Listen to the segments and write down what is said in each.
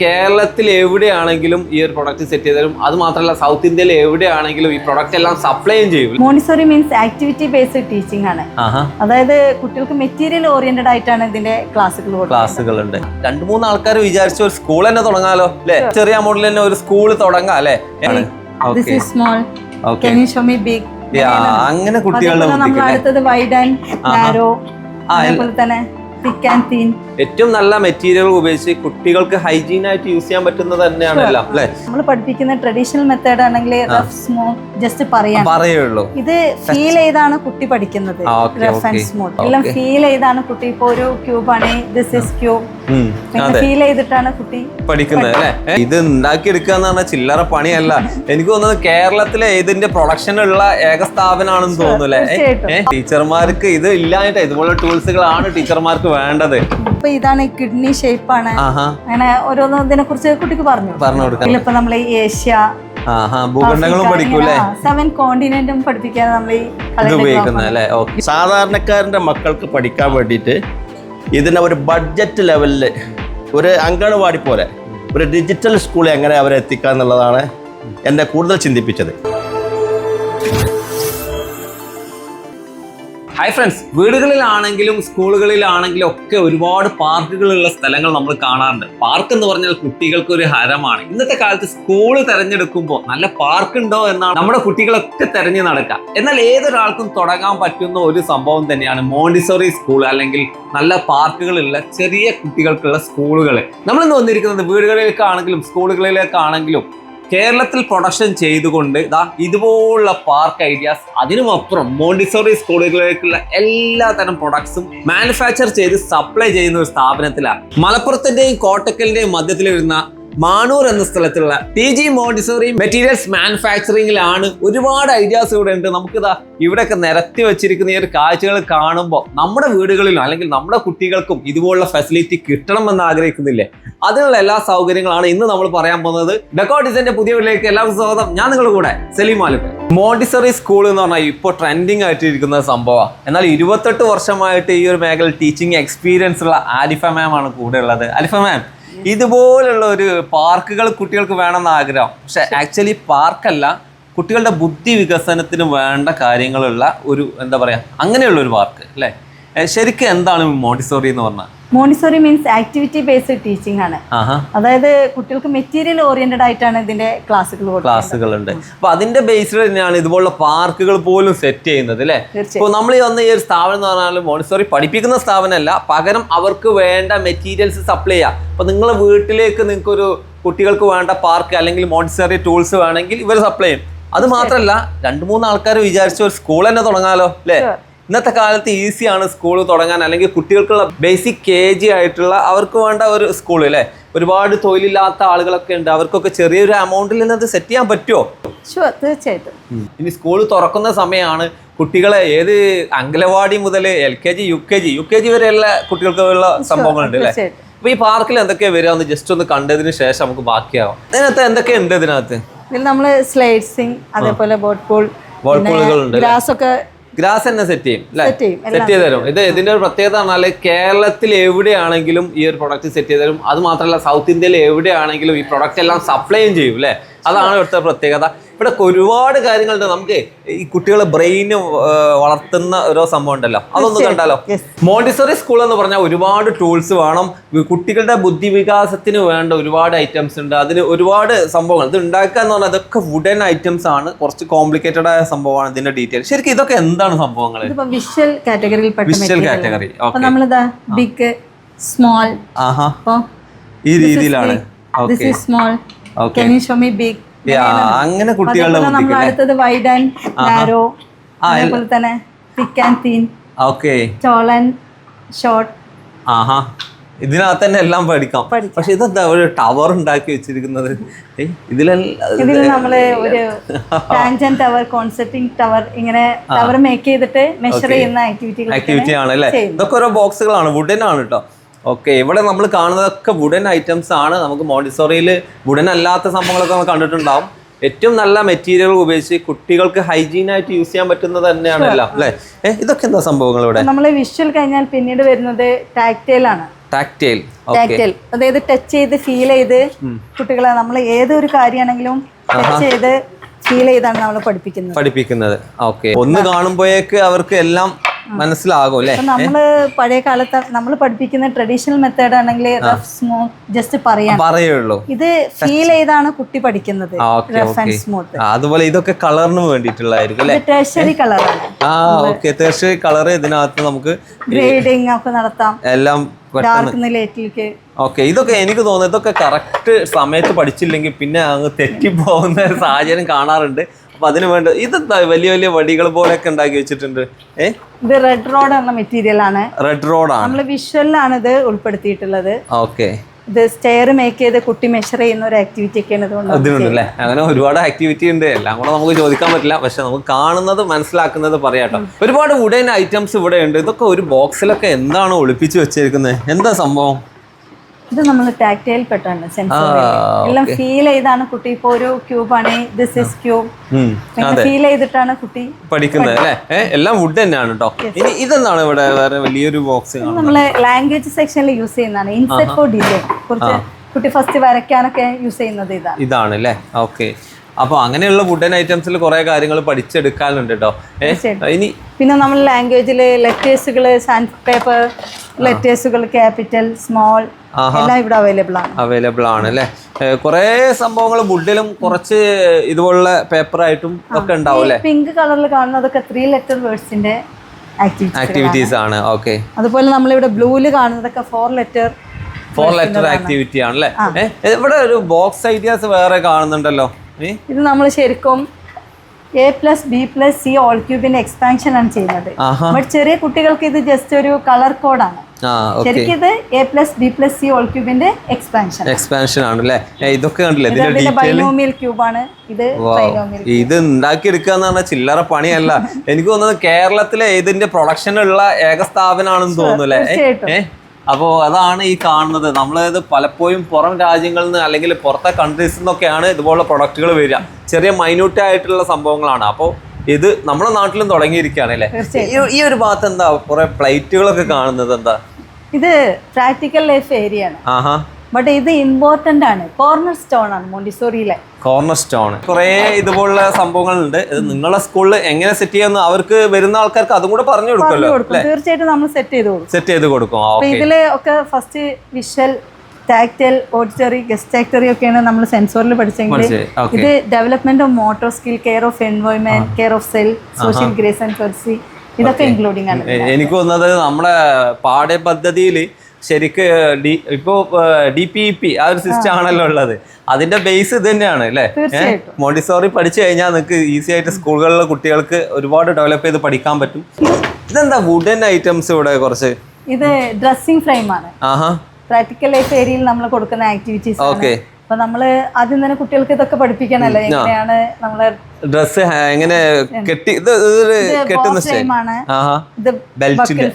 കേരളത്തിൽ എവിടെയാണെങ്കിലും ഈ ഒരു പ്രൊഡക്റ്റ് സെറ്റ് ചെയ്തരും അത് മാത്രമല്ല സൗത്ത് ഇന്ത്യയിൽ എവിടെയാണെങ്കിലും ഈ പ്രൊഡക്റ്റ് എല്ലാം സപ്ലൈയും ചെയ്യും. Montessori means activity based teaching ആണ്. അതായത് കുട്ടികൾക്ക് മെറ്റീരിയൽ ഓറിയന്റഡ് ആയിട്ടാണ് ഇതിന്റെ ക്ലാസ്സുകൾ ക്ലാസ്സുകൾ ഉണ്ട് രണ്ട് മൂന്ന് ആൾക്കാർ വിചാരിച്ചു ഒരു സ്കൂൾ തന്നെ തുടങ്ങാലോ? അല്ലെ? ചെറിയ മോഡൽ തന്നെ ഒരു സ്കൂൾ തുടങ്ങാം അല്ലെ? അങ്ങനെ കുട്ടികളുടെ? അടുത്തത് വൈഡ് ആൻഡ് നാരോ അതേപോലെ തന്നെ തിക്ക് ആൻഡ് തീൻ ഏറ്റവും നല്ല മെറ്റീരിയൽ ഉപയോഗിച്ച് കുട്ടികൾക്ക് ഹൈജീൻ ആയിട്ട് യൂസ് ചെയ്യാൻ പറ്റുന്നത് തന്നെയാണ് എല്ലാം അല്ലെ? നമ്മൾ പഠിപ്പിക്കുന്ന ട്രഡീഷണൽ മെത്തേഡ് ആണെങ്കിൽ റഫ് സ്മൂത്ത് ജസ്റ്റ് പറയാൻ പറയുള്ളൂ. ഇത് ഫീൽ ചെയ്താണ് കുട്ടി പഠിക്കുന്നത്. റഫ് ആൻഡ് സ്മൂത്ത് എല്ലാം ഫീൽ ചെയ്താണ് കുട്ടി. ഇപ്പൊ ഒരു ക്യൂബ് ആണ്. ദിസ് ഇസ് ക്യൂബ് ഫീൽ ചെയ്തിട്ടാണ് കുട്ടി പഠിക്കുന്നത് അല്ലേ? ഇത് ഉണ്ടാക്കിയെടുക്കുക എന്ന് പറഞ്ഞാൽ ചില്ലറ പണിയല്ല. എനിക്ക് തോന്നുന്നത് കേരളത്തിലെ ഇതിന്റെ പ്രൊഡക്ഷൻ ഉള്ള ഏക സ്ഥാപനമാണെന്ന് തോന്നുന്നു അല്ലേ? ടീച്ചർമാർക്ക് ഇത് ഇല്ലാഞ്ഞിട്ട് ഇതുപോലുള്ള ടൂൾസുകളാണ് ടീച്ചർമാർക്ക് വേണ്ടത്. ഇപ്പൊ ഇതാണ് കിഡ്നി ഷേപ്പ് ആണ്. അങ്ങനെ ഓരോന്നും ഇതിനെ കുറിച്ച് കുട്ടിക്ക് പറഞ്ഞു. പറഞ്ഞു കൊടുക്കാം. ഇപ്പൊ നമ്മൾ ഏഷ്യ ഭൂഖണ്ഡങ്ങളും പഠിക്കൂലേ സെവൻ കോണ്ടിനെന്റും പഠിപ്പിക്കാൻ നമ്മൾ ഈ ഇത് കളറിന്റെ ഉപയോഗിക്കുന്നത് അല്ലെ? ഓക്കെ. സാധാരണക്കാരന്റെ മക്കൾക്ക് പഠിക്കാൻ വേണ്ടിയിട്ട് ഇതിനെ ഒരു ബഡ്ജറ്റ് ലെവലിൽ ഒരു അങ്കണവാടി പോലെ ഒരു ഡിജിറ്റൽ സ്കൂളിൽ എങ്ങനെ അവരെ എത്തിക്കുക എന്നുള്ളതാണ് എന്നെ കൂടുതൽ ചിന്തിപ്പിച്ചത്. ഹായ് ഫ്രണ്ട്സ് വീടുകളിലാണെങ്കിലും സ്കൂളുകളിലാണെങ്കിലും ഒക്കെ ഒരുപാട് പാർക്കുകളുള്ള സ്ഥലങ്ങൾ നമ്മൾ കാണാറുണ്ട്. പാർക്ക് എന്ന് പറഞ്ഞാൽ കുട്ടികൾക്ക് ഒരു ഹരമാണ്. ഇന്നത്തെ കാലത്ത് സ്കൂൾ തിരഞ്ഞെടുക്കുമ്പോൾ നല്ല പാർക്ക് ഉണ്ടോ എന്നാണ് നമ്മുടെ കുട്ടികളൊക്കെ തിരഞ്ഞു നടക്കുക. എന്നാൽ ഏതൊരാൾക്കും തുടങ്ങാൻ പറ്റുന്ന ഒരു സംഭവം തന്നെയാണ് മോണ്ടിസോറി സ്കൂൾ അല്ലെങ്കിൽ നല്ല പാർക്കുകളുള്ള ചെറിയ കുട്ടികൾക്കുള്ള സ്കൂളുകൾ. നമ്മളിന്ന് വന്നിരിക്കുന്നത് വീടുകളിലേക്കാണെങ്കിലും സ്കൂളുകളിലേക്കാണെങ്കിലും കേരളത്തിൽ പ്രൊഡക്ഷൻ ചെയ്തുകൊണ്ട് ഇതാ ഇതുപോലുള്ള പാർക്ക് ഐഡിയാസ് അതിനുമപ്പുറം മോണ്ടിസോറി സ്കൂളുകളിലേക്കുള്ള എല്ലാ തരം പ്രൊഡക്ട്സും മാനുഫാക്ചർ ചെയ്ത് സപ്ലൈ ചെയ്യുന്ന ഒരു സ്ഥാപനത്തിലാണ്. മലപ്പുറത്തിന്റെയും കോട്ടക്കലിന്റെയും മധ്യത്തിൽ വരുന്ന മാണൂർ എന്ന സ്ഥലത്തുള്ള ടി ജി മോണ്ടിസോറി മെറ്റീരിയൽസ് മാനുഫാക്ചറിംഗിലാണ് ഒരുപാട് ഐഡിയാസ് ഇവിടെ ഉണ്ട്. നമുക്കിതാ ഇവിടെയൊക്കെ നിരത്തി വെച്ചിരിക്കുന്ന ഈ ഒരു കാഴ്ചകൾ കാണുമ്പോൾ നമ്മുടെ വീടുകളിലും അല്ലെങ്കിൽ നമ്മുടെ കുട്ടികൾക്കും ഇതുപോലുള്ള ഫെസിലിറ്റി കിട്ടണമെന്ന് ആഗ്രഹിക്കുന്നില്ലേ? അതിനുള്ള എല്ലാ സൗകര്യങ്ങളാണ് ഇന്ന് നമ്മൾ പറയാൻ പോകുന്നത്. ഡെക്കോ ഡിസൈന്റെ പുതിയ വീട്ടിലേക്ക് എല്ലാവർക്കും സ്വാഗതം. ഞാൻ നിങ്ങളുടെ കൂടെ സലീം മാലിക്. മോണ്ടിസറി സ്കൂൾ എന്ന് പറഞ്ഞാൽ ഇപ്പോൾ ട്രെൻഡിങ് ആയിട്ടിരിക്കുന്ന സംഭവമാണ്. എന്നാൽ ഇരുപത്തെട്ട് വർഷമായിട്ട് ഈ ഒരു മേഖല ടീച്ചിങ് എക്സ്പീരിയൻസ് ഉള്ള ആലിഫ മാം ആണ് കൂടെ ഉള്ളത്. ആലിഫ മാം ഇതുപോലുള്ള ഒരു പാർക്കുകൾ കുട്ടികൾക്ക് വേണമെന്ന് ആഗ്രഹം. പക്ഷെ ആക്ച്വലി പാർക്കല്ല കുട്ടികളുടെ ബുദ്ധി വികസനത്തിന് വേണ്ട കാര്യങ്ങളുള്ള ഒരു എന്താ പറയുക അങ്ങനെയുള്ള ഒരു പാർക്ക് അല്ലേ? ശരിക്കും എന്താണ് മോണ്ടിസോറി എന്ന് പറഞ്ഞാൽ? Montessori means activity based teaching ആണ്. അതായത് കുട്ടികൾക്ക് മെറ്റീരിയൽ ഓറിയന്റഡ് ആയിട്ടാണ് ഇതിന്റെ ക്ലാസ്സുകൾ ക്ലാസ്സുകൾ ഉണ്ട് അപ്പൊ അതിന്റെ ബേസിൽ തന്നെയാണ് ഇതുപോലുള്ള പാർക്കുകൾ പോലും സെറ്റ് ചെയ്യുന്നത് അല്ലേ ഇപ്പൊ നമ്മൾ ഈ വന്ന ഈ ഒരു സ്ഥാപനം എന്ന് പറഞ്ഞാൽ മോണിസോറി പഠിപ്പിക്കുന്ന സ്ഥാപനമല്ല. പകരം അവർക്ക് വേണ്ട മെറ്റീരിയൽസ് സപ്ലൈ ചെയ്യാം. അപ്പൊ നിങ്ങളെ വീട്ടിലേക്ക് നിങ്ങൾക്ക് ഒരു കുട്ടികൾക്ക് വേണ്ട പാർക്ക് അല്ലെങ്കിൽ മോണിസോറി ടൂൾസ് വേണമെങ്കിൽ ഇവർ സപ്ലൈ ചെയ്യും. അത് മാത്രമല്ല രണ്ടു മൂന്ന് ആൾക്കാർ വിചാരിച്ച ഒരു സ്കൂൾ തന്നെ തുടങ്ങാലോ അല്ലേ. ഇന്നത്തെ കാലത്ത് ഈസിയാണ് സ്കൂൾ തുടങ്ങാൻ. അല്ലെങ്കിൽ കുട്ടികൾക്കുള്ള ബേസിക് കെ ജി ആയിട്ടുള്ള അവർക്ക് വേണ്ട ഒരു സ്കൂൾ അല്ലേ ഒരുപാട് തൊഴിലില്ലാത്ത ആളുകളൊക്കെ ഉണ്ട്. അവർക്കൊക്കെ ചെറിയൊരു എമൗണ്ടിൽ നിന്ന് അത് സെറ്റ് ചെയ്യാൻ പറ്റുമോ ഷുവർ തീർച്ചയായിട്ടും. ഇനി സ്കൂൾ തുറക്കുന്ന സമയമാണ് കുട്ടികളെ ഏത് അംഗനവാടി മുതൽ L K G U K G U K G വരെയുള്ള കുട്ടികൾക്കുള്ള സംഭവങ്ങളുണ്ട് അല്ലേ അപ്പൊ ഈ പാർക്കിൽ എന്തൊക്കെയാ വരിക? ഒന്ന് ജസ്റ്റ് ഒന്ന് കണ്ടതിന് ശേഷം നമുക്ക് ബാക്കിയാവാം. ഇതിനകത്ത് എന്തൊക്കെയുണ്ട് ഇതിനകത്ത്? ഇതിൽ നമ്മൾ സ്ലൈഡ്സിങ് അതേപോലെ ബോട്ട് പൂൾ? ഗ്രാസ് ഒക്കെ ഗ്രാസ് തന്നെ സെറ്റ് ചെയ്യും അല്ലേ? സെറ്റ് ചെയ്യും സെറ്റ് ചെയ്ത് തരും ഇത് ഇതിന്റെ ഒരു പ്രത്യേകത പറഞ്ഞാൽ കേരളത്തിൽ എവിടെയാണെങ്കിലും ഈ ഒരു പ്രൊഡക്റ്റ് സെറ്റ് ചെയ്ത് തരും അത് മാത്രമല്ല സൗത്ത് ഇന്ത്യയിൽ എവിടെയാണെങ്കിലും ഈ പ്രൊഡക്റ്റ് എല്ലാം സപ്ലൈയും ചെയ്യും അല്ലേ? അതാണ് ഇവിടുത്തെ പ്രത്യേകത. ഇവിടെ ഒരുപാട് കാര്യങ്ങളുണ്ട് നമുക്ക് ഈ കുട്ടികളെ ബ്രെയിൻ വളർത്തുന്ന ഒരു സംഭവം ഉണ്ടല്ലോ. അതൊന്ന് കണ്ടാലോ? മോണ്ടിസോറി സ്കൂൾ എന്ന് പറഞ്ഞാൽ ഒരുപാട് ടൂൾസ് വേണം. കുട്ടികളുടെ ബുദ്ധി വികാസത്തിന് വേണ്ട ഒരുപാട് ഐറ്റംസ് ഉണ്ട്. അതിന് ഒരുപാട് സംഭവങ്ങൾ. ഇത് ഉണ്ടാക്കുക എന്ന് പറഞ്ഞാൽ അതൊക്കെ വുഡൻ ഐറ്റംസ് ആണ്. കുറച്ച് കോംപ്ലിക്കേറ്റഡ് ആയ സംഭവമാണ് ഇതിന്റെ ഡീറ്റെയിൽ ശരിക്കും ഇതൊക്കെ എന്താണ് സംഭവങ്ങൾ വിഷ്വൽ കാറ്റഗറിയിൽ വിഷ്വൽ കാറ്റഗറി നമ്മളിതാ ബിഗ് സ്മോൾ ഈ രീതിയിലാണ്. സ്മോൾ ബിഗ് അങ്ങനെ കുട്ടികളുടെ നമ്മൾ അടുത്തത് വൈഡ് ആൻഡ് നാരോ അതേപോലെ തന്നെ thick and thin okay. Tall and short. ആഹാ. ഇതിനകത്ത് തന്നെ എല്ലാം പഠിക്കാം. പക്ഷെ ഇതെന്താ ഒരു ടവർ ഉണ്ടാക്കി വെച്ചിരിക്കുന്നത്? ഇതിലെല്ലാം നമ്മൾ ഒരു ടാൻജന്റ് ടവർ കോൺസെപ്റ്റിംഗ് ടവർ ഇങ്ങനെ ടവർ മേക്ക് ചെയ്തിട്ട് മെഷർ ചെയ്യുന്ന ആക്ടിവിറ്റികൾ ആക്ടിവിറ്റി ആണ് അല്ലേ? ഇതൊക്കെ ഓരോ ബോക്സുകളാണ് വുഡൻ ആണ് കേട്ടോ ഓക്കെ ഇവിടെ നമ്മൾ കാണുന്നതൊക്കെ വുഡൻ ഐറ്റംസ് ആണ്. നമുക്ക് മോണ്ടിസോറിയിൽ വുഡൻ അല്ലാത്ത സംഭവങ്ങളൊക്കെ നമ്മൾ കണ്ടിട്ടുണ്ടാവും. ഏറ്റവും നല്ല മെറ്റീരിയൽ ഉപയോഗിച്ച് കുട്ടികൾക്ക് ഹൈജീൻ ആയിട്ട് യൂസ് ചെയ്യാൻ പറ്റുന്നത് തന്നെയാണ് എല്ലാം അല്ലേ? ഇതൊക്കെ എന്താ സംഭവങ്ങൾ ഇവിടെ? നമ്മൾ വിഷ്വൽ കഴിഞ്ഞാൽ പിന്നീട് വരുന്നത് ടാക്ടൈൽ ആണ്. ടാക്ടൈൽ ടാക്ടൈൽ അതായത് ടച്ച് ചെയ്ത് ഫീൽ ചെയ്ത് കുട്ടികളെ നമ്മൾ ഏതൊരു കാര്യമാണെങ്കിലും ടച്ച് ചെയ്ത് ഫീൽ ചെയ്താണ് നമ്മൾ പഠിപ്പിക്കുന്നത്. പഠിപ്പിക്കുന്നത് ഓക്കെ ഒന്ന് കാണുമ്പോഴേക്ക് അവർക്ക് എല്ലാം മനസ്സിലാകും അല്ലേ? നമ്മൾ പഴയ കാലത്ത് നമ്മൾ പഠിപ്പിക്കുന്ന ട്രഡീഷണൽ മെത്തേഡ് ആണെങ്കിൽ റഫ് സ്മൂത്ത് ജസ്റ്റ് പറയാം. പറയുള്ളൂ. ഇത് ഫീൽ ചെയ്താണ് കുട്ടി പഠിക്കുന്നത്. റഫ് ആൻഡ് സ്മൂത്ത് അതുപോലെ ഇതൊക്കെ കളറിന് വേണ്ടിയിട്ടുള്ളതായിരിക്കും അല്ലേ? കളറാണ് ആ ഓക്കെ തീർച്ചയായും കളർ ഇതിനകത്ത് നമുക്ക് ഗ്രേഡിംഗ് ഒക്കെ നടത്താം. എല്ലാം ഓക്കെ ഇതൊക്കെ എനിക്ക് തോന്നുന്നു ഇതൊക്കെ കറക്റ്റ് സമയത്ത് പഠിച്ചില്ലെങ്കിൽ പിന്നെ അങ്ങ് തെറ്റിപ്പോകുന്ന പോകുന്ന സാഹചര്യം കാണാറുണ്ട്. അപ്പൊ അതിന് വേണ്ട ഇതെന്താ വലിയ വലിയ വടികൾ പോലെയൊക്കെ ഉണ്ടാക്കി വെച്ചിട്ടുണ്ട്? ഏ? ഇത് റെഡ് റോഡ് എന്ന മെറ്റീരിയൽ ആണ്. റെഡ് ആണ്. നമ്മൾ വിഷ്വലിലാണ് ഇത് ഉൾപ്പെടുത്തിയിട്ടുള്ളത്. ഓക്കെ ഇത് സ്റ്റെയർ മേക്ക് ചെയ്ത് കുട്ടി മെഷർ ചെയ്യുന്ന ഒരു ആക്ടിവിറ്റി ഒക്കെയാണ് ഇതുകൊണ്ട് അതിനുണ്ട് അല്ലേ അങ്ങനെ ഒരുപാട് ആക്ടിവിറ്റി ഉണ്ട്. എല്ലാം കൂടെ നമുക്ക് ചോദിക്കാൻ പറ്റില്ല. പക്ഷെ നമുക്ക് കാണുന്നത് മനസ്സിലാക്കുന്നത് പറയാട്ടോ. ഒരുപാട് വുഡൻ ഐറ്റംസ് ഇവിടെ ഉണ്ട്. ഇതൊക്കെ ഒരു ബോക്സിലൊക്കെ എന്താണ് ഒളിപ്പിച്ച് വെച്ചിരിക്കുന്നത് എന്താ സംഭവം? ഇത് നമ്മൾ ടാക്ടൈൽ പെട്ടാണ് സെൻസറി എല്ലാം ഫീൽ ചെയ്താണ് കുട്ടി. ഇപ്പൊ ഒരു ക്യൂബ് ആണ് ദിസ് ഇസ് ക്യൂബ് ഫീൽ ചെയ്തിട്ടാണ് കുട്ടി പഠിക്കുന്നത് അല്ലേ? എല്ലാം വുഡ് തന്നെയാണ് കേട്ടോ ഇനി ഇതെന്താണ് ഇവിടെ വേറെ വലിയൊരു ബോക്സ് ആണ് നമ്മൾ ലാംഗ്വേജ് സെക്ഷനിൽ യൂസ് ചെയ്യുന്നതാണ്. ഇൻസെറ്റ് ഫോർ ഡിലേ കുറച്ച് കുട്ടി ഫസ്റ്റ് വരയ്ക്കാനൊക്കെ യൂസ് ചെയ്യുന്നത് ഇതാണ്. ഇതാണ് അല്ലേ? ഓക്കെ അപ്പൊ അങ്ങനെയുള്ള വുഡൻ ഐറ്റംസിൽ കുറെ കാര്യങ്ങൾ പഠിച്ചെടുക്കാനുണ്ട് കേട്ടോ ഇനി പിന്നെ നമ്മൾ ലാംഗ്വേജിൽ ലെറ്റേഴ്സുകൾ സാൻഡ് പേപ്പർ ലെറ്റേഴ്സുകൾ ക്യാപിറ്റൽ സ്മോൾ എല്ലാം ഇവിടെ അവൈലബിൾ ആണ്. അവൈലബിൾ ആണ് അല്ലേ കുറെ സംഭവങ്ങൾ വുഡിലും കുറച്ച് ഇതുപോലുള്ള പേപ്പറായിട്ടും ഒക്കെ ഉണ്ടാവും അല്ലേ പിങ്ക് കളറിൽ കാണുന്നതൊക്കെ ത്രീ ലെറ്റർ വേർഡ്സിന്റെ ആക്ടിവിറ്റി ആക്ടിവിറ്റീസ് ആണ് ഓക്കെ. അതുപോലെ നമ്മളിവിടെ ബ്ലൂവിൽ കാണുന്നതൊക്കെ four letter four letter activity ആണല്ലേ ഇവിടെ ഒരു ബോക്സ് ഐഡിയാസ് വേറെ കാണുന്നുണ്ടല്ലോ? ഇത് നമ്മൾ ശരിക്കും A plus B plus C whole ക്യൂബിന്റെ expansion ആണ് ചെയ്യുന്നത്. ബട്ട് ചെറിയ കുട്ടികൾക്ക് ഇത് ജസ്റ്റ് ഒരു കളർ കോഡാണ് ശരിക്കും ഇത് A plus B plus C whole ക്യൂബിന്റെ expansion expansion ആണ് അല്ലേ? ഇതൊക്കെ കണ്ടില്ലേ? ഇതിന്റെ ബൈനോമിയൽ ക്യൂബാണ് ഇത് ഇത് ഉണ്ടാക്കിയെടുക്കുക എന്ന് പറഞ്ഞാൽ ചില്ലറ പണിയല്ല. എനിക്ക് തോന്നുന്നത് കേരളത്തിലെ ഇതിന്റെ പ്രൊഡക്ഷൻ ഉള്ള ഏക സ്ഥാപനമാണെന്ന് തോന്നുന്നു അല്ലേ? അപ്പോൾ അതാണ് ഈ കാണുന്നത്. നമ്മളത് പലപ്പോഴും പുറം രാജ്യങ്ങളിൽ നിന്ന് അല്ലെങ്കിൽ പുറത്തെ കൺട്രീസിൽ നിന്നൊക്കെയാണ് ഇതുപോലുള്ള പ്രൊഡക്റ്റുകൾ വരിക. ചെറിയ മൈന്യൂട്ട് ആയിട്ടുള്ള സംഭവങ്ങളാണ്. അപ്പോൾ ഇത് നമ്മുടെ നാട്ടിലും തുടങ്ങിയിരിക്കുകയാണ് അല്ലേ? ഈ- ഒരു ഭാഗത്ത് എന്താ? കുറെ പ്ലേറ്റുകളൊക്കെ കാണുന്നത് എന്താ? ഇത് പ്രാക്ടിക്കൽ ലൈഫ് ഏരിയ ആണ്. ആഹാ. ബട്ട് ഇത് ഇമ്പോർട്ടന്റ് ആണ്. കോർണർ സ്റ്റോൺ ആണ് മോണ്ടിസോറിയിലെ കോർണർ സ്റ്റോൺ കുറേ ഇതുപോലുള്ള സംഭവങ്ങളുണ്ട്. ഇത് നിങ്ങളെ സ്കൂളിൽ എങ്ങനെ സെറ്റ് ചെയ്യാന്ന് അവർക്ക് വരുന്ന ആൾക്കാർക്ക് അതും കൂടെ പറഞ്ഞു കൊടുക്കുമല്ലോ തീർച്ചയായിട്ടും നമ്മൾ സെറ്റ് ചെയ്ത് കൊടുക്കും. സെറ്റ് ചെയ്ത് കൊടുക്കും. ഇതിൽ ഒക്കെ first visual tactile auditory gustatory ഒക്കെയാണ് നമ്മൾ സെൻസോറിൽ പഠിച്ചെങ്കിൽ. ഇത് development of motor skill care of environment care of self social grace and ഫെർസി ഇതൊക്കെ ഇൻക്ലൂഡിംഗ് ആണ്. എനിക്ക് തോന്നുന്നത് നമ്മുടെ പാഠ്യപദ്ധതിയിൽ ശരിക്ക് ഡി ഇപ്പോ ഡി പി ഇ പി ആ ഒരു സിസ്റ്റം ആണല്ലോ ഉള്ളത്. അതിന്റെ ബേസ് ഇത് തന്നെയാണ് അല്ലേ? മോണ്ടിസോറി പഠിച്ചു കഴിഞ്ഞാൽ നിങ്ങൾക്ക് ഈസി ആയിട്ട് സ്കൂളുകളിലെ കുട്ടികൾക്ക് ഒരുപാട് ഡെവലപ്പ് ചെയ്ത് പഠിക്കാൻ പറ്റും. ഇതെന്താ വുഡൻ ഐറ്റംസ് ഇവിടെ കുറച്ച്? ഇത് ഡ്രസ്സിംഗ് ഫ്രെയിം ആണ്. ആഹാ. പ്രാക്ടിക്കൽ ലൈഫ് ഏരിയയിൽ നമ്മൾ കൊടുക്കുന്ന ആക്ടിവിറ്റീസ് ഓക്കെ അപ്പൊ നമ്മൾ ആദ്യം തന്നെ കുട്ടികൾക്ക് ഇതൊക്കെ പഠിപ്പിക്കണല്ലോ? എങ്ങനെയാണ് നമ്മളെ ഡ്രസ് എങ്ങനെ കെട്ടി ഇത് കെട്ടുന്ന ഇത് ബെൽറ്റിന്റെ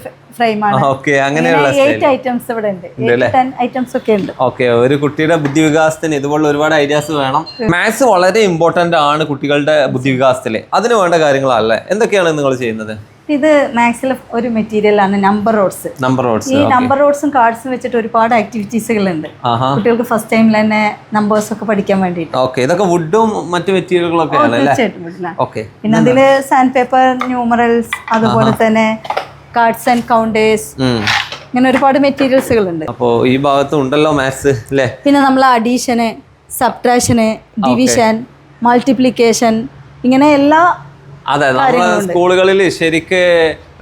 ഓക്കെ ഒരു കുട്ടിയുടെ ബുദ്ധി വികാസത്തിന് ഇതുപോലുള്ള ഒരുപാട് ഐഡിയാസ് വേണം. മാത്സ് വളരെ ഇമ്പോർട്ടന്റ് ആണ് കുട്ടികളുടെ ബുദ്ധി വികാസത്തിൽ അതിന് വേണ്ട കാര്യങ്ങളല്ലേ? എന്തൊക്കെയാണ് നിങ്ങൾ ചെയ്യുന്നത്? ഇത് മാത്സിൽ ഒരു മെറ്റീരിയൽ ആണ് നമ്പർ റോഡ്സ് നമ്പർ റോഡ്സ് ഈ നമ്പർ റോഡ്സും കാർഡ്സും വെച്ചിട്ട് ഒരുപാട് ആക്ടിവിറ്റീസുകൾ ഉണ്ട്. കുട്ടികൾക്ക് ഫസ്റ്റ് ടൈമിൽ തന്നെ നമ്പേഴ്സ് ഒക്കെ പഠിക്കാൻ വേണ്ടിട്ട് ഓക്കെ ഇതൊക്കെ വുഡും മറ്റു മെറ്റീരിയലുകളൊക്കെ തീർച്ചയായിട്ടും ഓക്കെ. പിന്നെ അതിൽ സാൻഡ് പേപ്പർ ന്യൂമറൽസ് അതുപോലെ തന്നെ കാർഡ്സ് ആൻഡ് കൗണ്ടേഴ്സ് ഇങ്ങനെ ഒരുപാട് മെറ്റീരിയൽസുകൾ ഉണ്ട് അപ്പോ ഈ ഭാഗത്തും ഉണ്ടല്ലോ മാത്സ് അല്ലേ പിന്നെ നമ്മൾ അഡീഷന് സബ്ട്രാക്ഷന് ഡിവിഷൻ മൾട്ടിപ്ലിക്കേഷൻ ഇങ്ങനെ എല്ലാ അതെ നമ്മുടെ സ്കൂളുകളിൽ ശരിക്ക്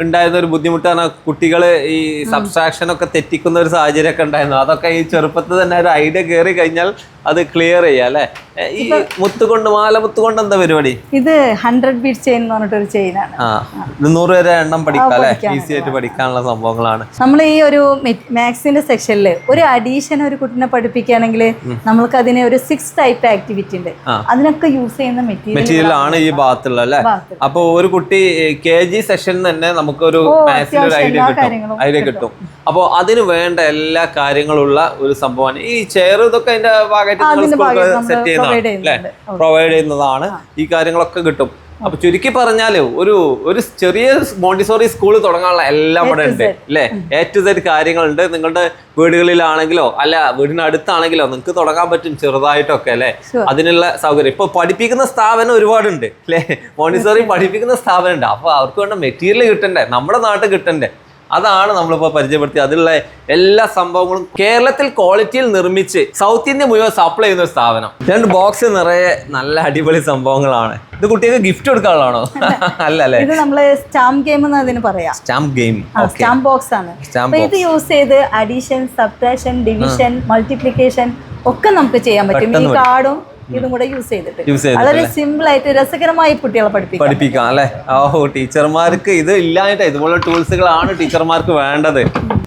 ഉണ്ടായിരുന്ന ഒരു ബുദ്ധിമുട്ടാണ് കുട്ടികൾ ഈ സബ്സ്ട്രാക്ഷൻ ഒക്കെ തെറ്റിക്കുന്ന ഒരു സാഹചര്യമൊക്കെ ഉണ്ടായിരുന്നു. അതൊക്കെ ഈ ചെറുപ്പത്തിൽ തന്നെ ഒരു ഐഡിയ കയറി കഴിഞ്ഞാൽ അത് ക്ലിയർ ചെയ്യാം അല്ലേ? ഈ മുത്തുകൊണ്ട് മാല മുത്തുകൊണ്ട് എന്താ പരിപാടി? ഇത് ഹൺഡ്രഡ് ബീറ്റ് ചെയിൻ എന്ന് പറഞ്ഞിട്ടൊരു ചെയിനാണ് ആ ഇത് നൂറ് വരെ എണ്ണം പഠിക്കാം അല്ലേ? ഈസി ആയിട്ട് പഠിക്കാനുള്ള സംഭവങ്ങളാണ്. നമ്മൾ ഈ ഒരു മാത്സിന്റെ സെക്ഷനിൽ ഒരു അഡീഷൻ ഒരു കുട്ടിനെ പഠിപ്പിക്കുകയാണെങ്കിൽ നമ്മൾക്ക് അതിനെ ഒരു സിക്സ് ടൈപ്പ് ആക്ടിവിറ്റി ഉണ്ട്. അതിനൊക്കെ യൂസ് ചെയ്യുന്ന മെറ്റീരിയൽ ആണ് ഈ ഭാഗത്തുള്ള അല്ലേ? അപ്പോൾ അപ്പൊ ഒരു കുട്ടി കെ ജി സെക്ഷൻ തന്നെ നമുക്കൊരു ഒരു ഐഡിയ കിട്ടും. ഐഡിയ കിട്ടും. അപ്പോൾ അതിന് വേണ്ട എല്ലാ കാര്യങ്ങളും ഉള്ള ഒരു സംഭവമാണ്. ഈ ചെയർ ഇതൊക്കെ അതിന്റെ ഭാഗമായിട്ട് സെറ്റ് ചെയ്യുന്നതാണ് അല്ലേ? പ്രൊവൈഡ് ചെയ്യുന്നതാണ്. ഈ കാര്യങ്ങളൊക്കെ കിട്ടും. അപ്പൊ ചുരുക്കി പറഞ്ഞാൽ ഒരു ഒരു ചെറിയ മോണ്ടിസോറി സ്കൂൾ തുടങ്ങാനുള്ള എല്ലാം ഇവിടെ ഉണ്ട്. അല്ലേ എ ടു സെഡ് കാര്യങ്ങളുണ്ട്. നിങ്ങളുടെ വീടുകളിലാണെങ്കിലോ അല്ല വീടിനടുത്താണെങ്കിലോ നിങ്ങൾക്ക് തുടങ്ങാൻ പറ്റും ചെറുതായിട്ടൊക്കെ അല്ലെ അതിനുള്ള സൗകര്യം. ഇപ്പൊ പഠിപ്പിക്കുന്ന സ്ഥാപനം ഒരുപാടുണ്ട് അല്ലേ മോണ്ടിസോറി പഠിപ്പിക്കുന്ന സ്ഥാപനം ഉണ്ട്. അപ്പൊ അവർക്ക് വേണ്ട മെറ്റീരിയൽ കിട്ടണ്ടേ? നമ്മുടെ നാട്ടിൽ കിട്ടണ്ടേ? അതാണ് നമ്മളിപ്പോൾ പരിചയപ്പെടുത്തി അതിലുള്ള എല്ലാ സംഭവങ്ങളും കേരളത്തിൽ ക്വാളിറ്റിയിൽ നിർമ്മിച്ച് സൗത്ത് ഇന്ത്യ മുഴുവൻ സപ്ലൈ ചെയ്യുന്ന ഒരു സ്ഥാപനം. രണ്ട് ബോക്സ് നിറയെ നല്ല അടിപൊളി സംഭവങ്ങളാണ്. ഇത് കുട്ടികൾക്ക് ഗിഫ്റ്റ് കൊടുക്കാനുള്ളതാണോ? അല്ല അല്ലേ? ഇത് നമ്മൾ സ്റ്റാമ്പ് ഗെയിം എന്ന് അതിന് പറയാം. സ്റ്റാമ്പ് ഗെയിം സ്റ്റാമ്പ് ബോക്സ് ആണ്. ഇത് യൂസ് ചെയ്ത് അഡീഷൻ സബ്ട്രാക്ഷൻ ഡിവിഷൻ മൾട്ടിപ്ലിക്കേഷൻ ഒക്കെ നമുക്ക് ചെയ്യാൻ പറ്റും. ഈ കാർഡും ഇതും കൂടെ യൂസ് ചെയ്തിട്ട്. വളരെ സിമ്പിൾ ആയിട്ട് രസകരമായി കുട്ടികളെ പഠിപ്പിക്കാം. പഠിപ്പിക്കാം അല്ലേ? ഓഹോ ടീച്ചർമാർക്ക് ഇത് ഇല്ലാഞ്ഞിട്ട് ഇതുപോലുള്ള ടൂൾസുകളാണ് ടീച്ചർമാർക്ക് വേണ്ടത്.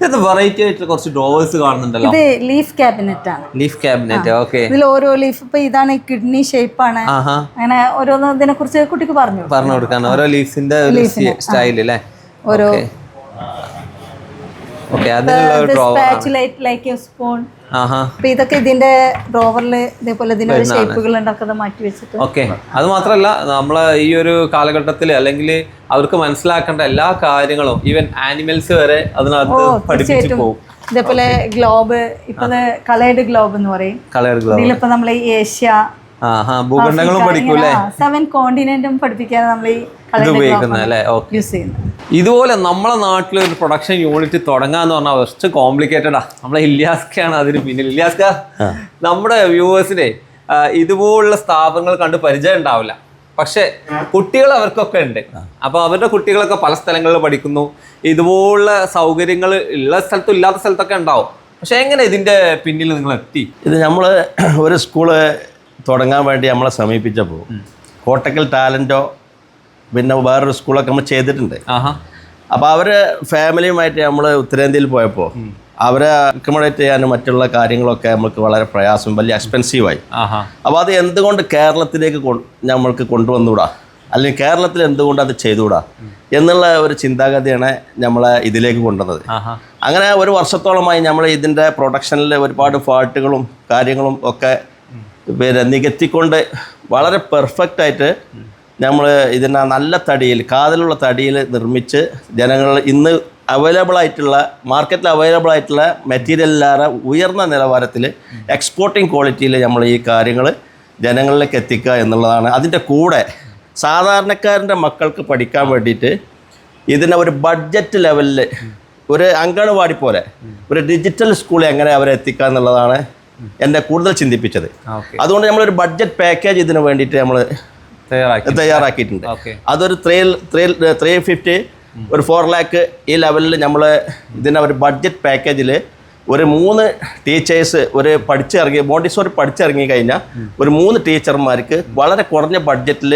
ഇത് വെറൈറ്റി ആയിട്ട് കുറച്ച് ഡോവേഴ്സ് കാണുന്നുണ്ടല്ലോ. ഇത് ലീഫ് കാബിനറ്റ് ആണ്. ലീഫ് കാബിനറ്റ് ഓക്കെ ഇതിൽ ഓരോ ലീഫ് ഇപ്പൊ ഇതാണ് കിഡ്നി ഷേപ്പ് ആണ്. അങ്ങനെ ഓരോന്ന് ഇതിനെ കുറിച്ച് കുട്ടിക്ക് പറഞ്ഞു പറഞ്ഞു കൊടുക്കാൻ ഓരോ ലീഫിന്റെ സ്റ്റൈൽ അല്ലേ? ഓരോ ഇതൊക്കെ ഇതിന്റെ ഡ്രോവറിൽ ഇതേപോലെ ഇതിന്റെ ഷേപ്പുകൾ ഉണ്ടാക്കുന്നത് മാറ്റി വെച്ചിട്ട്. ഓക്കെ അത് മാത്രമല്ല നമ്മളെ ഈ ഒരു കാലഘട്ടത്തിൽ അല്ലെങ്കിൽ അവർക്ക് മനസ്സിലാക്കേണ്ട എല്ലാ കാര്യങ്ങളും ഈവൻ ആനിമൽസ് വരെ അതിനകത്ത് പഠിപ്പിച്ചു പോകും. ഇതേപോലെ ഗ്ലോബ് ഇപ്പൊ കളേഡ് ഗ്ലോബ് എന്ന് പറയും. ഇതിലിപ്പോ നമ്മൾ ഏഷ്യ ഭൂഖണ്ഡങ്ങളും പഠിക്കും അല്ലേ സെവൻ കോണ്ടിനെന്റും പഠിപ്പിക്കാൻ നമ്മൾ ഈ ഇത് കളേർഡ് ഉപയോഗിക്കുന്നത് അല്ലേ? യൂസ് ചെയ്യുന്നത്. ഇതുപോലെ നമ്മളെ നാട്ടിൽ ഒരു പ്രൊഡക്ഷൻ യൂണിറ്റ് തുടങ്ങാന്ന് പറഞ്ഞാൽ കുറച്ച് കോംപ്ലിക്കേറ്റഡാ നമ്മളെ ഇല്യാസ്കയാണ് അതിന് പിന്നിൽ. ഇല്യാസ്ക നമ്മുടെ വ്യൂവേഴ്സിനെ ഇതുപോലുള്ള സ്ഥാപനങ്ങൾ കണ്ട് പരിചയം ഉണ്ടാവില്ല. പക്ഷെ കുട്ടികൾ അവർക്കൊക്കെ ഉണ്ട്. അപ്പൊ അവരുടെ കുട്ടികളൊക്കെ പല സ്ഥലങ്ങളിൽ പഠിക്കുന്നു. ഇതുപോലുള്ള സൗകര്യങ്ങൾ ഉള്ള സ്ഥലത്തും ഇല്ലാത്ത സ്ഥലത്തൊക്കെ ഉണ്ടാവും. പക്ഷെ എങ്ങനെ ഇതിന്റെ പിന്നിൽ നിങ്ങൾ എത്തി? ഇത് നമ്മൾ ഒരു സ്കൂൾ തുടങ്ങാൻ വേണ്ടി നമ്മളെ സമീപിച്ചപ്പോൾ കോട്ടക്കൽ ടാലന്റോ പിന്നെ വേറൊരു സ്കൂളൊക്കെ നമ്മൾ ചെയ്തിട്ടുണ്ട്. അപ്പോൾ അവർ ഫാമിലിയുമായിട്ട് നമ്മൾ ഉത്തരേന്ത്യയിൽ പോയപ്പോൾ അവരെ അക്കോമഡേറ്റ് ചെയ്യാനും മറ്റുള്ള കാര്യങ്ങളൊക്കെ നമ്മൾക്ക് വളരെ പ്രയാസം വലിയ എക്സ്പെൻസീവായി അപ്പോൾ അത് എന്തുകൊണ്ട് കേരളത്തിലേക്ക് നമ്മൾക്ക് കൊണ്ടുവന്നുകൂടാ അല്ലെങ്കിൽ കേരളത്തിൽ എന്തുകൊണ്ട് അത് ചെയ്തുകൂടാ എന്നുള്ള ഒരു ചിന്താഗതിയാണ് നമ്മളെ ഇതിലേക്ക് കൊണ്ടുവന്നത്. അങ്ങനെ ഒരു വർഷത്തോളമായി നമ്മൾ ഇതിന്റെ പ്രൊഡക്ഷനിൽ ഒരുപാട് ഫാൾട്ടുകളും കാര്യങ്ങളും ഒക്കെ പിന്നെ നികത്തിക്കൊണ്ട് വളരെ പെർഫെക്റ്റ് ആയിട്ട് നമ്മൾ ഇതിനെ നല്ല തടിയിൽ കാതലുള്ള തടിയിൽ നിർമ്മിച്ച് ജനങ്ങൾ ഇന്ന് അവൈലബിൾ ആയിട്ടുള്ള മാർക്കറ്റിൽ അവൈലബിൾ ആയിട്ടുള്ള മെറ്റീരിയലിലേറെ ഉയർന്ന നിലവാരത്തിൽ എക്സ്പോർട്ടിംഗ് ക്വാളിറ്റിയിൽ നമ്മൾ ഈ കാര്യങ്ങൾ ജനങ്ങളിലേക്ക് എത്തിക്കുക എന്നുള്ളതാണ്. അതിന്റെ കൂടെ സാധാരണക്കാരന്റെ മക്കൾക്ക് പഠിക്കാൻ വേണ്ടിയിട്ട് ഇതിനെ ഒരു ബഡ്ജറ്റ് ലെവലിൽ ഒരു അങ്കണവാടി പോലെ ഒരു ഡിജിറ്റൽ സ്കൂൾ എങ്ങനെ അവരെ എത്തിക്കുക എന്നുള്ളതാണ് എന്നെ കൂടുതൽ ചിന്തിപ്പിച്ചത്. അതുകൊണ്ട് നമ്മളൊരു ബഡ്ജറ്റ് പാക്കേജ് ഇതിന് വേണ്ടിയിട്ട് നമ്മൾ തയ്യാറാക്കിയിട്ടുണ്ട്. അതൊരു ത്രീ ത്രീ ത്രീ ഫിഫ്റ്റി ഒരു ഫോർ ലാക്ക് ഈ ലെവലിൽ നമ്മൾ ഇതിന്റെ ഒരു ബഡ്ജറ്റ് പാക്കേജിൽ ഒരു മൂന്ന് ടീച്ചേഴ്സ് ഒരു പഠിച്ചിറങ്ങി മോണ്ടിസോറി പഠിച്ചിറങ്ങി കഴിഞ്ഞാൽ ഒരു മൂന്ന് ടീച്ചർമാർക്ക് വളരെ കുറഞ്ഞ ബഡ്ജറ്റിൽ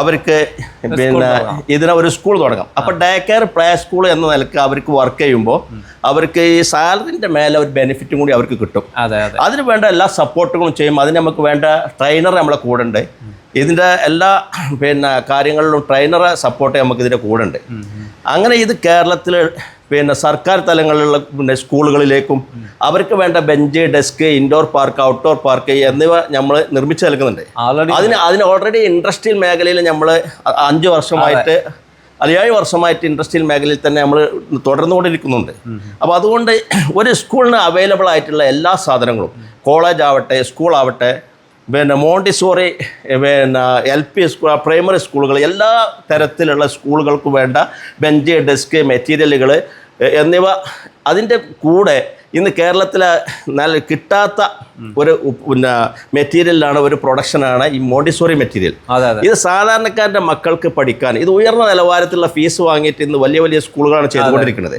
അവർക്ക് പിന്നെ ഇതിനെ ഒരു സ്കൂൾ തുടങ്ങാം. അപ്പോൾ ഡേ കെയർ പ്ലേ സ്കൂൾ എന്ന നിലയ്ക്ക് അവർക്ക് വർക്ക് ചെയ്യുമ്പോൾ അവർക്ക് ഈ സാലറിന്റെ മേലെ ഒരു ബെനിഫിറ്റും കൂടി അവർക്ക് കിട്ടും. അതെ അതെ. അതിന് വേണ്ട എല്ലാ സപ്പോർട്ടുകളും ചെയ്യും. അതിന് നമുക്ക് വേണ്ട ട്രെയിനർ നമ്മളെ കൂടെ ഉണ്ട്. ഇതിന്റെ എല്ലാ പിന്നെ കാര്യങ്ങളിലും ട്രെയിനറെ സപ്പോർട്ട് നമുക്ക് ഇതിന്റെ കൂടെ ഉണ്ട് അങ്ങനെ ഇത് കേരളത്തിൽ പിന്നെ സർക്കാർ തലങ്ങളിലുള്ള പിന്നെ സ്കൂളുകളിലേക്കും അവർക്ക് വേണ്ട bench desk indoor park outdoor park എന്നിവ നമ്മൾ നിർമ്മിച്ചു നൽകുന്നുണ്ട്. അതിന് അതിന് ഓൾറെഡി ഇൻഡസ്ട്രിയൽ മേഖലയിൽ നമ്മൾ അഞ്ച് വർഷമായിട്ട് അതിയായ വർഷമായിട്ട് ഇൻഡസ്ട്രിയൽ മേഖലയിൽ തന്നെ നമ്മൾ തുടർന്നുകൊണ്ടിരിക്കുന്നുണ്ട്. അപ്പോൾ അതുകൊണ്ട് ഒരു സ്കൂളിന് അവൈലബിൾ ആയിട്ടുള്ള എല്ലാ സാധനങ്ങളും കോളേജ് ആവട്ടെ സ്കൂൾ ആവട്ടെ പിന്നെ മോണ്ടിസോറി പിന്നെ എൽ പി സ്കൂൾ പ്രൈമറി സ്കൂളുകൾ എല്ലാ തരത്തിലുള്ള സ്കൂളുകൾക്ക് വേണ്ട ബെഞ്ച് ഡെസ്ക് മെറ്റീരിയലുകൾ എന്നിവ അതിന്റെ കൂടെ ഇന്ന് കേരളത്തിൽ നല്ല കിട്ടാത്ത ഒരു പിന്നെ മെറ്റീരിയലാണ് ഒരു പ്രൊഡക്ഷനാണ് ഈ മോണ്ടിസോറി മെറ്റീരിയൽ. ഇത് സാധാരണക്കാരന്റെ മക്കൾക്ക് പഠിക്കാൻ ഇത് ഉയർന്ന നിലവാരത്തിലുള്ള ഫീസ് വാങ്ങിയിട്ട് ഇന്ന് വലിയ വലിയ സ്കൂളുകളാണ് ചെയ്തുകൊണ്ടിരിക്കുന്നത്.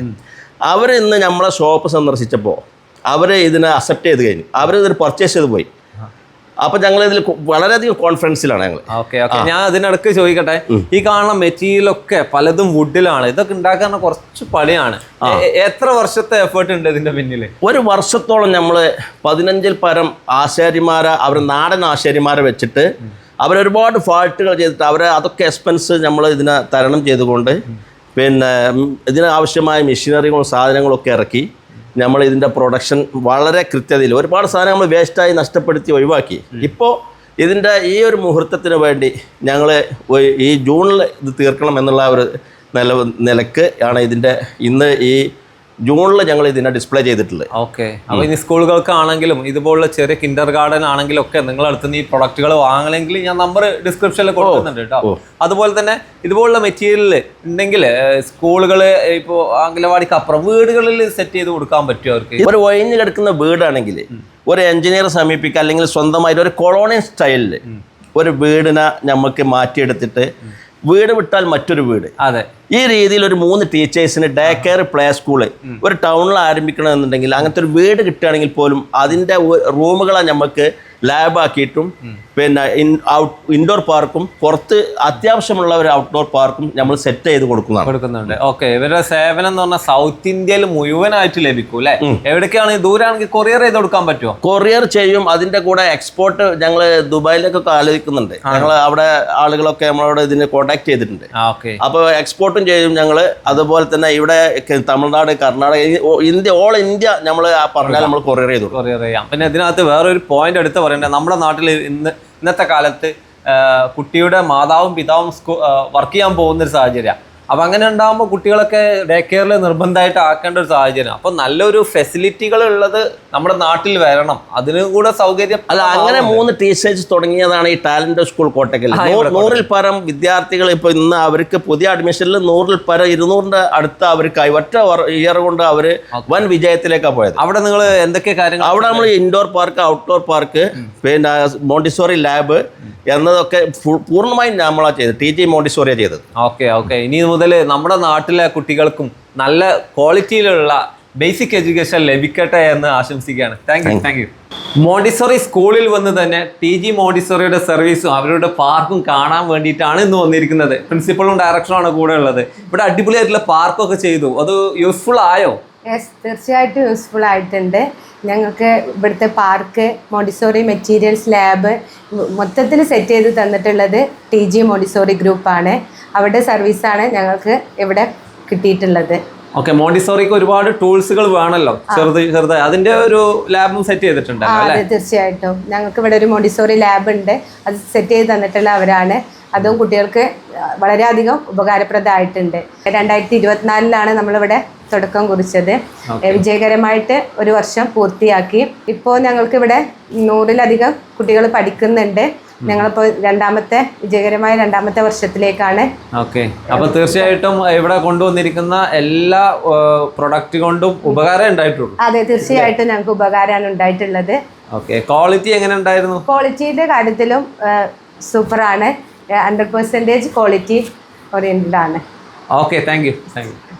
അവർ ഇന്ന് നമ്മളെ ഷോപ്പ് സന്ദർശിച്ചപ്പോൾ അവർ ഇതിനെ അക്സെപ്റ്റ് ചെയ്ത് കഴിഞ്ഞു. അവർ ഇതിന് പർച്ചേസ് ചെയ്ത് പോയി. അപ്പോൾ ഞങ്ങൾ ഇതിൽ വളരെയധികം കോൺഫിഡൻസിലാണ് ഞങ്ങൾ ഓക്കെ ഓക്കെ. ഞാൻ അതിനിടക്ക് ചോദിക്കട്ടെ ഈ കാണുന്ന മെറ്റീരിയൽ ഒക്കെ പലതും വുഡിലാണ് ഇതൊക്കെ ഉണ്ടാക്കാൻ കുറച്ച് പണിയാണ്. എത്ര വർഷത്തെ എഫേർട്ട് ഉണ്ട് ഇതിന്റെ പിന്നിൽ ഒരു വർഷത്തോളം നമ്മൾ പതിനഞ്ചിൽ പരം ആശാരിമാരെ അവർ നാടൻ ആശാരിമാരെ വെച്ചിട്ട് അവരൊരുപാട് ഫാൾട്ടുകൾ ചെയ്തിട്ട് അവരെ അതൊക്കെ എക്സ്പെൻസ് നമ്മൾ ഇതിനെ തരണം ചെയ്തുകൊണ്ട് പിന്നെ ഇതിനാവശ്യമായ മെഷീനറികളും സാധനങ്ങളൊക്കെ ഇറക്കി. നമ്മൾ ഇതിന്റെ പ്രൊഡക്ഷൻ വളരെ കൃത്യതയിൽ ഒരുപാട് സാധനം നമ്മൾ വേസ്റ്റായി നഷ്ടപ്പെടുത്തി ഒഴിവാക്കി. ഇപ്പോൾ ഇതിന്റെ ഈ ഒരു മുഹൂർത്തത്തിന് വേണ്ടി ഞങ്ങൾ ഈ ജൂണിൽ ഇത് തീർക്കണം എന്നുള്ള ഒരു നില നിലയ്ക്ക് ആണ് ഇതിന്റെ ഇന്ന് ഈ ജൂണിൽ ഞങ്ങൾ ഇതിനെ ഡിസ്പ്ലേ ചെയ്തിട്ടുള്ളത് ഓക്കെ അപ്പോൾ ഇനി സ്കൂളുകൾക്കാണെങ്കിലും ഇതുപോലുള്ള ചെറിയ കിൻഡർ ഗാർഡൻ ആണെങ്കിലും ഒക്കെ നിങ്ങളുടെ അടുത്ത് നിന്ന് ഈ പ്രൊഡക്റ്റുകൾ വാങ്ങണമെങ്കിൽ ഞാൻ നമ്പർ ഡിസ്ക്രിപ്ഷനിൽ കൊടുക്കുന്നുണ്ട് കേട്ടോ. അതുപോലെ തന്നെ ഇതുപോലുള്ള മെറ്റീരിയൽ ഉണ്ടെങ്കിൽ സ്കൂളുകൾ ഇപ്പോൾ അംഗനവാടിക്ക് അപ്പുറം വീടുകളിൽ സെറ്റ് ചെയ്ത് കൊടുക്കാൻ പറ്റുമോ അവർക്ക്? ഒരു ഒഴിഞ്ഞു കിടക്കുന്ന വീടാണെങ്കിൽ ഒരു എഞ്ചിനീയർ സമീപിക്കുക അല്ലെങ്കിൽ സ്വന്തമായിട്ട് ഒരു കൊളോണിയൽ സ്റ്റൈലിൽ ഒരു വീടിനെ നമുക്ക് മാറ്റിയെടുത്തിട്ട് വീട് വിട്ടാൽ മറ്റൊരു വീട്. അതെ. ഈ രീതിയിൽ ഒരു മൂന്ന് ടീച്ചേഴ്സിന് ഡേ കെയർ പ്ലേ സ്കൂൾ ഒരു ടൗണിൽ ആരംഭിക്കണമെന്നുണ്ടെങ്കിൽ അങ്ങനത്തെ ഒരു വീട് കിട്ടുകയാണെങ്കിൽ പോലും അതിന്റെ റൂമുകളെ നമുക്ക് ലാബാക്കിയിട്ടും പിന്നെ ഇൻ ഔട്ട് ഇൻഡോർ പാർക്കും പുറത്ത് അത്യാവശ്യമുള്ള ഒരു ഔട്ട്ഡോർ പാർക്കും നമ്മൾ സെറ്റ് ചെയ്ത് കൊടുക്കുന്നതാണ്. കൊടുക്കുന്നുണ്ട്. ഓക്കെ ഇവരുടെ സേവനം എന്ന് പറഞ്ഞാൽ സൗത്ത് ഇന്ത്യയിൽ മുഴുവനായിട്ട് ലഭിക്കും അല്ലെ? എവിടേക്കാണ് ദൂരാണെങ്കിൽ കൊറിയർ ചെയ്ത് കൊടുക്കാൻ പറ്റുമോ കൊറിയർ ചെയ്യും അതിന്റെ കൂടെ എക്സ്പോർട്ട് ഞങ്ങൾ ദുബായിലേക്കൊക്കെ ആലോചിക്കുന്നുണ്ട്. ഞങ്ങൾ അവിടെ ആളുകളൊക്കെ നമ്മളോട് ഇതിന് കോൺടാക്ട് ചെയ്തിട്ടുണ്ട്. അപ്പോൾ എക്സ്പോർട്ടും ചെയ്യും ഞങ്ങൾ അതുപോലെ തന്നെ ഇവിടെ Tamil Nadu Karnataka India all India നമ്മൾ പറഞ്ഞാൽ നമ്മൾ കൊറിയർ ചെയ്തു. കൊറിയർ ചെയ്യാം. പിന്നെ ഇതിനകത്ത് വേറൊരു പോയിന്റ് എടുത്ത് പറയണ്ടേ? നമ്മുടെ നാട്ടിൽ ഇന്ന് ഇന്നത്തെ കാലത്ത് കുട്ടിയുടെ മാതാവും പിതാവും സ്കൂ വർക്ക് ചെയ്യാൻ പോകുന്ന ഒരു സാഹചര്യം. അപ്പൊ അങ്ങനെ ഉണ്ടാകുമ്പോൾ കുട്ടികളൊക്കെ ഡേ കെയറിൽ നിർബന്ധമായിട്ട് ആക്കേണ്ട ഒരു സാഹചര്യം. അപ്പൊ നല്ലൊരു ഫെസിലിറ്റികൾ ഉള്ളത് നമ്മുടെ നാട്ടിൽ വരണം. അതിനും കൂടെ സൗകര്യം അല്ല അങ്ങനെ മൂന്ന് ടീച്ചേഴ്സ് തുടങ്ങിയതാണ് ഈ ടാലന്റ് സ്കൂൾ കോട്ടക്കൽ. ആ, നൂറിൽ പരം വിദ്യാർത്ഥികൾ ഇപ്പോൾ ഇന്ന് അവർക്ക് പുതിയ അഡ്മിഷനിൽ നൂറിൽ പരം ഇരുന്നൂറിന്റെ അടുത്ത് അവർക്കായി ഒറ്റ ഇയർ കൊണ്ട് അവർ വൻ വിജയത്തിലേക്കാണ് പോയത്. അവിടെ നിങ്ങൾ എന്തൊക്കെ കാര്യങ്ങൾ അവിടെ നമ്മൾ ഇൻഡോർ പാർക്ക് ഔട്ട്ഡോർ പാർക്ക് പിന്നെ മോണ്ടിസോറി ലാബ് എന്നതൊക്കെ പൂർണമായും നമ്മളാ ചെയ്തത്. ടി ജി മോണ്ടിസോറിയാണ് ചെയ്തത്. Okay okay. ഇനി മുതൽ നമ്മുടെ നാട്ടിലെ കുട്ടികൾക്കും നല്ല ക്വാളിറ്റിയിലുള്ള ബേസിക് എഡ്യൂക്കേഷൻ ലഭിക്കട്ടെ എന്ന് ആശംസിക്കുകയാണ്. Thank you thank you Montessori സ്കൂളിൽ വന്ന് തന്നെ ടി ജി മോണ്ടിസോറിയുടെ സർവീസും അവരുടെ പാർക്കും കാണാൻ വേണ്ടിയിട്ടാണ് ഇന്ന് വന്നിരിക്കുന്നത്. പ്രിൻസിപ്പളും ഡയറക്ടറുമാണ് കൂടെ ഉള്ളത്. ഇവിടെ അടിപൊളിയായിട്ടുള്ള പാർക്കൊക്കെ ചെയ്തു. അത് യൂസ്ഫുൾ ആയോ? യെസ് തീർച്ചയായിട്ടും യൂസ്ഫുൾ ആയിട്ടുണ്ട്. ഞങ്ങൾക്ക് ഇവിടുത്തെ പാർക്ക് മോണ്ടിസോറി മെറ്റീരിയൽസ് ലാബ് മൊത്തത്തിൽ സെറ്റ് ചെയ്ത് തന്നിട്ടുള്ളത് ടി ജി മോണ്ടിസോറി ഗ്രൂപ്പാണ് അവരുടെ സർവീസാണ് ഞങ്ങൾക്ക് ഇവിടെ കിട്ടിയിട്ടുള്ളത്. ഓക്കെ മോണ്ടിസോറിക്ക് ഒരുപാട് ടൂൾസുകൾ വേണമല്ലോ ചെറുത് ചെറുത് അതിന്റെ ഒരു ലാബും സെറ്റ് ചെയ്തിട്ടുണ്ട് അതെ തീർച്ചയായിട്ടും. ഞങ്ങൾക്ക് ഇവിടെ ഒരു മോണ്ടിസോറി ലാബ് ഉണ്ട്. അത് സെറ്റ് ചെയ്ത് തന്നിട്ടുള്ള അവരാണ്. അതും കുട്ടികൾക്ക് വളരെയധികം ഉപകാരപ്രദമായിട്ടുണ്ട്. രണ്ടായിരത്തി ഇരുപത്തിനാലിലാണ് നമ്മളിവിടെ തുടക്കം കുറിച്ചത്. വിജയകരമായിട്ട് ഒരു വർഷം പൂർത്തിയാക്കി. ഇപ്പോൾ ഞങ്ങൾക്ക് ഇവിടെ നൂറിലധികം കുട്ടികൾ പഠിക്കുന്നുണ്ട്. ഞങ്ങളിപ്പോ രണ്ടാമത്തെ വിജയകരമായ രണ്ടാമത്തെ വർഷത്തിലേക്കാണ്. ഓക്കെ. അപ്പൊ തീർച്ചയായിട്ടും ഇവിടെ കൊണ്ടുവന്നിരിക്കുന്ന എല്ലാ പ്രൊഡക്റ്റ് കൊണ്ടും ഉപകാരം ഉണ്ടായിട്ടുള്ളൂ. അതെ തീർച്ചയായിട്ടും ഞങ്ങൾക്ക് ഉപകാരമാണ് ഉണ്ടായിട്ടുള്ളത്. ഓക്കെ. ക്വാളിറ്റി എങ്ങനെ ഉണ്ടായിരുന്നു? ക്വാളിറ്റിയുടെ കാര്യത്തിലും സൂപ്പറാണ്. ഹൺഡ്രഡ് പെർസെന്റേജ് ക്വാളിറ്റി ഓറിയന്റഡ് ആണ്. Okay thank you thank you